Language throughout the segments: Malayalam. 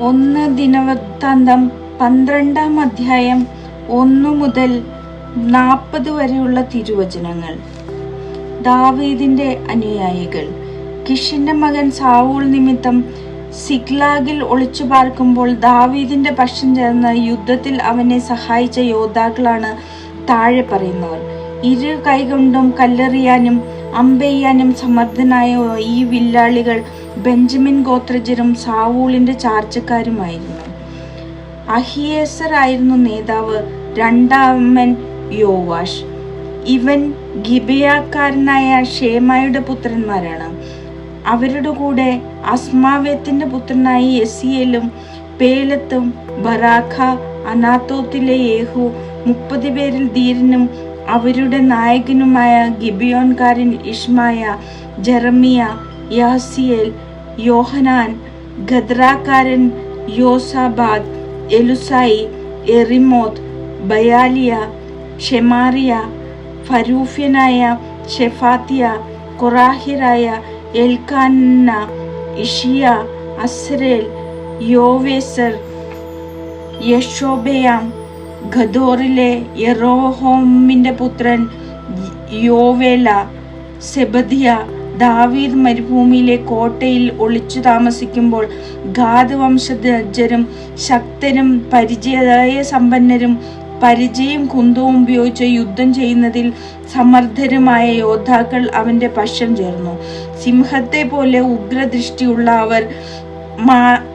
ഒന്ന് ദിനവൃത്താന്തം പന്ത്രണ്ടാം അധ്യായം ഒന്നു മുതൽ നാൽപ്പത് വരെയുള്ള തിരുവചനങ്ങൾ. ദാവീദിന്റെ അനുയായികൾ. കിഷിന്റെ മകൻ സാവൂൾ നിമിത്തം സിഗ്ലാഗിൽ ഒളിച്ചു പാർക്കുമ്പോൾ ദാവീദിന്റെ പക്ഷം ചേർന്ന യുദ്ധത്തിൽ അവനെ സഹായിച്ച യോദ്ധാക്കളാണ് താഴെ പറയുന്നവർ. ഇരു കൈകൊണ്ടും കല്ലെറിയാനും അമ്പെയ്യാനും സമർത്ഥനായ ഈ വില്ലാളികൾ ബെഞ്ചമിൻ ഗോത്രജരും സാവൂളിന്റെ ചാർച്ചക്കാരുമായിരുന്നു. അഹിയേസർ ആയിരുന്നു നേതാവ് രണ്ടാമൻ യോവാഷ്. ഇവൻ ഗിബിയാക്കാരനായ ഷേമായുടെ പുത്രന്മാരാണ്. അവരുടെ കൂടെ അസ്മാവേത്തിന്റെ പുത്രനായ എസിയലും പേലത്തും ബറാഖ അനാത്തോത്തിലെ യേഹു മുപ്പത് പേരിൽ ധീരനും അവരുടെ നായകനുമായ ഗിബിയോൻകാരൻ ഇഷ്മായ ജെറമിയ യാസിയേൽ യോഹനാൻ ഗദ്രാക്കാരൻ യോസാബാദ് എലുസായി എറിമോത്ത് ബയാലിയ ഷെമാറിയ ഫരൂഫ്യനായ ഷെഫാത്തിയ കൊറാഹിറായ എൽക്കാന ഇഷിയ അസ്രേൽ യോവേസർ യശോബയാം ഖദോറിലെ യെറോഹോമിന്റെ പുത്രൻ യോവേല സെബദിയ ദാവീദ് മരുഭൂമിയിലെ കോട്ടയിൽ ഒളിച്ചു താമസിക്കുമ്പോൾ ഗാദ് വംശജരും ശക്തരും പരിചയ സമ്പന്നരും പരിചയം കുന്തവും ഉപയോഗിച്ച് യുദ്ധം ചെയ്യുന്നതിൽ സമർത്ഥരുമായ യോദ്ധാക്കൾ അവന്റെ പക്ഷം ചേർന്നു. സിംഹത്തെ പോലെ ഉഗ്രദൃഷ്ടിയുള്ള അവർ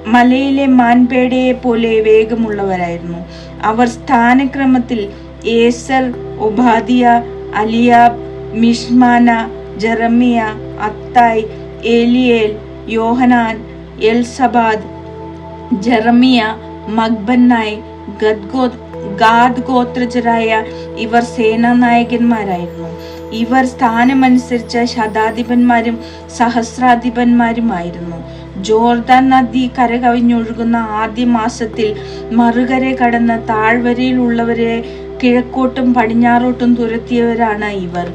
മലയിലെ മാൻപേടയെ പോലെ വേഗമുള്ളവരായിരുന്നു. അവർ സ്ഥാനക്രമത്തിൽ Ezer Obadiah Eliab Mishmannah Jeremiah Attai Eliel Johanan Elzabad Jeremiah Machbannai ഗദ്ഗോ Gad ഗോത്രജരായ ഇവർ സേനാനായകന്മാരായിരുന്നു. ഇവർ സ്ഥാനമനുസരിച്ച ശതാധിപന്മാരും സഹസ്രാധിപന്മാരുമായിരുന്നു. ജോർദാൻ നദി കരകവിഞ്ഞൊഴുകുന്ന ആദ്യ മാസത്തിൽ മറുകര കടന്ന് താഴ്വരയിലുള്ളവരെ കിഴക്കോട്ടും പടിഞ്ഞാറോട്ടും തുരത്തിയവരാണ് ഇവർ.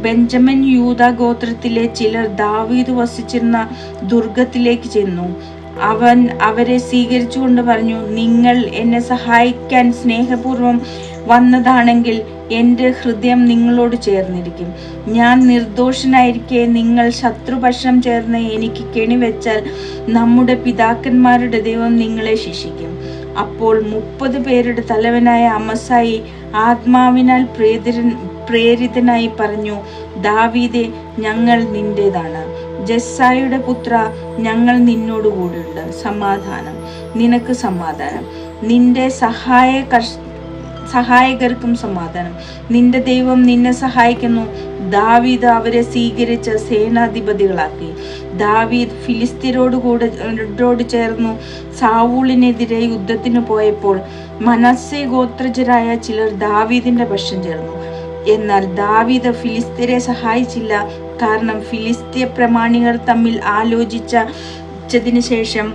ബെഞ്ചമിൻ യൂത ഗോത്രത്തിലെ ചിലർ ദാവീദ് വസിച്ചിരുന്ന ദുർഗത്തിലേക്ക് ചെന്നു. അവൻ അവരെ സ്വീകരിച്ചുകൊണ്ട് പറഞ്ഞു നിങ്ങൾ എന്നെ സഹായിക്കാൻ സ്നേഹപൂർവം വന്നതാണെങ്കിൽ എന്റെ ഹൃദയം നിങ്ങളോട് ചേർന്നിരിക്കും. ഞാൻ നിർദോഷനായിരിക്കെ നിങ്ങൾ ശത്രുപക്ഷം ചേർന്ന് എനിക്ക് കെണിവെച്ചാൽ നമ്മുടെ പിതാക്കന്മാരുടെ ദൈവം നിങ്ങളെ ശിക്ഷിക്കും. അപ്പോൾ മുപ്പത് പേരുടെ തലവനായ അമസായി ആത്മാവിനാൽ പ്രേരിതൻ പ്രേരിതനായി പറഞ്ഞു ദാവീദെ ഞങ്ങൾ നിന്റേതാണ്. ജസ്സായുടെ പുത്ര ഞങ്ങൾ നിന്നോട് കൂടെയുണ്ട് സമാധാനം. നിനക്ക് സമാധാനം. നിന്റെ സഹായ സഹായകർക്കും സമാധാനം. നിന്റെ ദൈവം നിന്നെ സഹായിക്കുന്നു. ദാവീദ് അവരെ സ്വീകരിച്ച് സേനാധിപതികളാക്കി. ദാവീദ് ഫിലിസ്തീനോട് കൂടെ ചേർന്നു സാവൂളിനെതിരെ യുദ്ധത്തിന് പോയപ്പോൾ മനസ്സെ ഗോത്രജരായ ചിലർ ദാവീദിന്റെ പക്ഷം ചേർന്നു. എന്നാൽ ദാവീദ് ഫിലിസ്തീനെ സഹായിച്ചില്ല. കാരണം ഫിലിസ്തീയ പ്രമാണികൾ തമ്മിൽ ആലോചിച്ചതിന് ശേഷം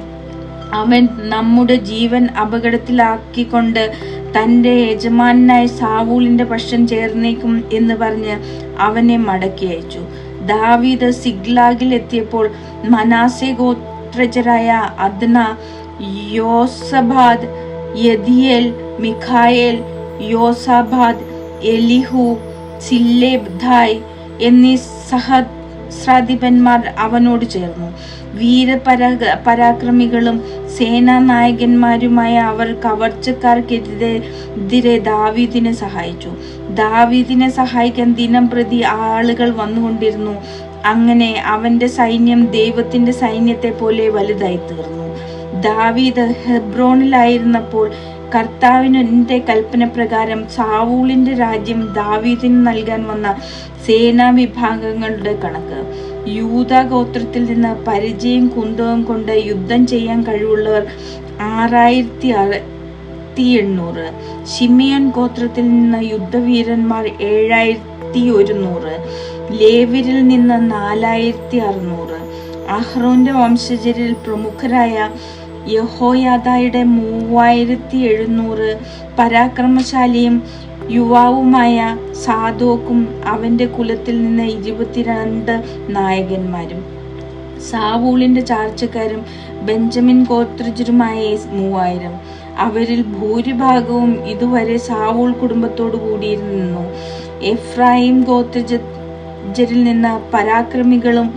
അവൻ നമ്മുടെ ജീവൻ അപകടത്തിലാക്കിക്കൊണ്ട് തന്റെ യജമാനായ സാവൂലിന്റെ പക്ഷം ചേർന്നേക്കും എന്ന് പറഞ്ഞ് അവനെ മടക്കി അയച്ചു. ദാവീദ് സിഗ്ലാഗിൽ എത്തിയപ്പോൾ മനാസെ ഗോത്രജരായ അദ്ന യോസബാദ് യദിയേൽ മിഖായേൽ യോസാബാദ് എലിഹു സില്ലേബ്ധായ് എന്നീ സഹസ്രാധിപന്മാർ അവനോട് ചേർന്നു. വീരപരാ പരാക്രമികളും സേനാനായകന്മാരുമായ അവർ കവർച്ചക്കാർക്കെതിരെ ദാവീദിനെ സഹായിച്ചു. ദാവീദിനെ സഹായിക്കാൻ ദിനം പ്രതി ആളുകൾ വന്നുകൊണ്ടിരുന്നു. അങ്ങനെ അവന്റെ സൈന്യം ദൈവത്തിന്റെ സൈന്യത്തെ പോലെ വലുതായി തീർന്നു ദാവീദ് ഹെബ്രോണിലായിരുന്നപ്പോൾ കർത്താവിന്റെ കൽപ്പന പ്രകാരം സാവൂളിന്റെ രാജ്യം ദാവീദിന് നൽകാൻ വന്ന സേനാ വിഭാഗങ്ങളുടെ കണക്ക്. യൂത ഗോത്രത്തിൽ നിന്ന് പരിചയം കുന്തവും കൊണ്ട് യുദ്ധം ചെയ്യാൻ കഴിവുള്ളവർ ആറായിരത്തി ആയിരത്തി എണ്ണൂറ്. ഷിമിയൻ ഗോത്രത്തിൽ നിന്ന് യുദ്ധവീരന്മാർ ഏഴായിരത്തി ഒരുന്നൂറ്. ലേവരിൽ നിന്ന് നാലായിരത്തി അറുന്നൂറ്. അഹ്റോന്റെ വംശജരിൽ പ്രമുഖരായ യഹോയാദായുടെ മൂവായിരത്തി എഴുന്നൂറ് പരാക്രമശാലിയും യുവാവുമായ സാധോക്കും അവന്റെ കുലത്തിൽ നിന്ന് ഇരുപത്തിരണ്ട് നായകന്മാരും. സാവൂളിന്റെ ചാർച്ചക്കാരും ബെഞ്ചമിൻ ഗോത്രജരുമായ മൂവായിരം. അവരിൽ ഭൂരിഭാഗവും ഇതുവരെ സാവൂൾ കുടുംബത്തോടു കൂടിയിരുന്നു. എഫ്രായിം ഗോത്രജരിൽ നിന്ന് പരാക്രമികളും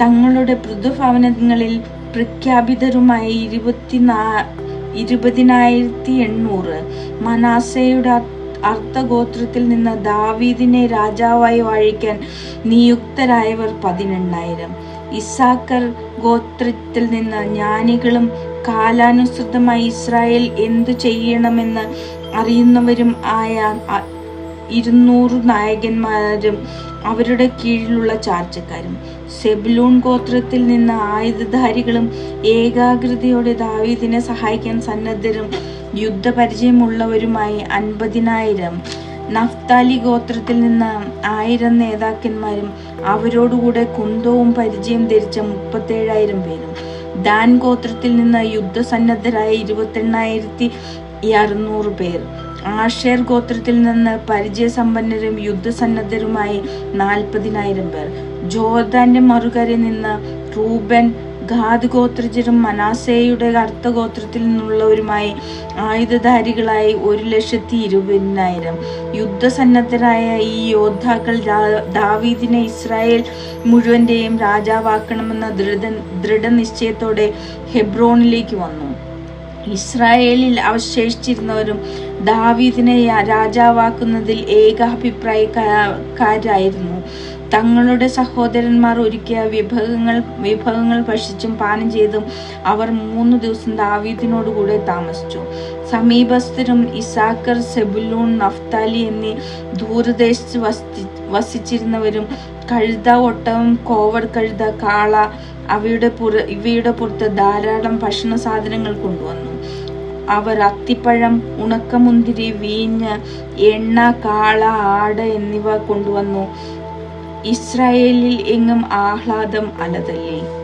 തങ്ങളുടെ പൃഥുഭവനങ്ങളിൽ പ്രഖ്യാപിതരുമായ ഇരുപത്തിനാ ഇരുപതിനായിരത്തി എണ്ണൂറ് മനാസയുടെ അർത്ഥഗോത്രത്തിൽ നിന്ന് ദാവീദിനെ രാജാവായി വാഴിക്കാൻ നിയുക്തരായവർ പതിനെണ്ണായിരം. ഇസാക്കർ ഗോത്രത്തിൽ നിന്ന് ജ്ഞാനികളും കാലാനുസൃതമായി ഇസ്രായേൽ എന്തു ചെയ്യണമെന്ന് അറിയുന്നവരും ആയ ഇരുന്നൂറ് നായകന്മാരും അവരുടെ കീഴിലുള്ള ചാർച്ചക്കാരും. സെബിലൂൺ ഗോത്രത്തിൽ നിന്ന് ആയുധധാരികളും ഏകാഗ്രതയോടെ ദാവീദിനെ സഹായിക്കാൻ സന്നദ്ധരും യുദ്ധപരിചയമുള്ളവരുമായി അൻപതിനായിരം. നഫ്താലി ഗോത്രത്തിൽ നിന്ന് ആയിരം നേതാക്കന്മാരും അവരോടുകൂടെ കുന്തവും പരിചയം ധരിച്ച മുപ്പത്തേഴായിരം പേരും. ദാൻ ഗോത്രത്തിൽ നിന്ന് യുദ്ധസന്നദ്ധരായ ഇരുപത്തെണ്ണായിരത്തി അറുന്നൂറ് പേർ. ആഷേർ ഗോത്രത്തിൽ നിന്ന് പരിചയസമ്പന്നരും യുദ്ധസന്നദ്ധരുമായി നാൽപ്പതിനായിരം പേർ. ജോർദാന്റെ മറുകരയിൽ നിന്ന് റൂബൻ ഗാദ് ഗോത്രജരും മനാസേയുടെ അർത്ഥഗോത്രത്തിൽ നിന്നുള്ളവരുമായി ആയുധധാരികളായി ഒരു ലക്ഷത്തി ഇരുപതിനായിരം. യുദ്ധസന്നദ്ധരായ ഈ യോദ്ധാക്കൾ ദാവീദിനെ ഇസ്രായേൽ മുഴുവന്റെയും രാജാവാക്കണമെന്ന ദൃഢ ദൃഢനിശ്ചയത്തോടെ ഹെബ്രോണിലേക്ക് വന്നു. ഇസ്രായേലിൽ അവശേഷിച്ചിരുന്നവരും ദാവീദിനെ രാജാവാക്കുന്നതിൽ ഏകാഭിപ്രായക്കാരായിരുന്നു തങ്ങളുടെ സഹോദരന്മാർ ഒരുക്കിയ വിഭവങ്ങൾ വിഭവങ്ങൾ ഭക്ഷിച്ചും പാനം ചെയ്തും അവർ മൂന്ന് ദിവസം ദാവീദിനോടുകൂടെ താമസിച്ചു. സമീപസ്ഥരും ഇസാക്കർ സെബുലൂൺ നഫ്താലി എന്നീ ദൂരദേശത്ത് വസി വസിച്ചിരുന്നവരും കഴുത ഒട്ടകം കോവർ കഴുത കാള അവയുടെ പുറ ഇവയുടെ പുറത്ത് ധാരാളം ഭക്ഷണ സാധനങ്ങൾ കൊണ്ടുവന്നു. അവർ അത്തിപ്പഴം ഉണക്കമുന്തിരി വീഞ്ഞ് എണ്ണ കാള ആട് എന്നിവ കൊണ്ടുവന്നു. ഇസ്രായേലിൽ എങ്ങും ആഹ്ലാദം അലതല്ലേ?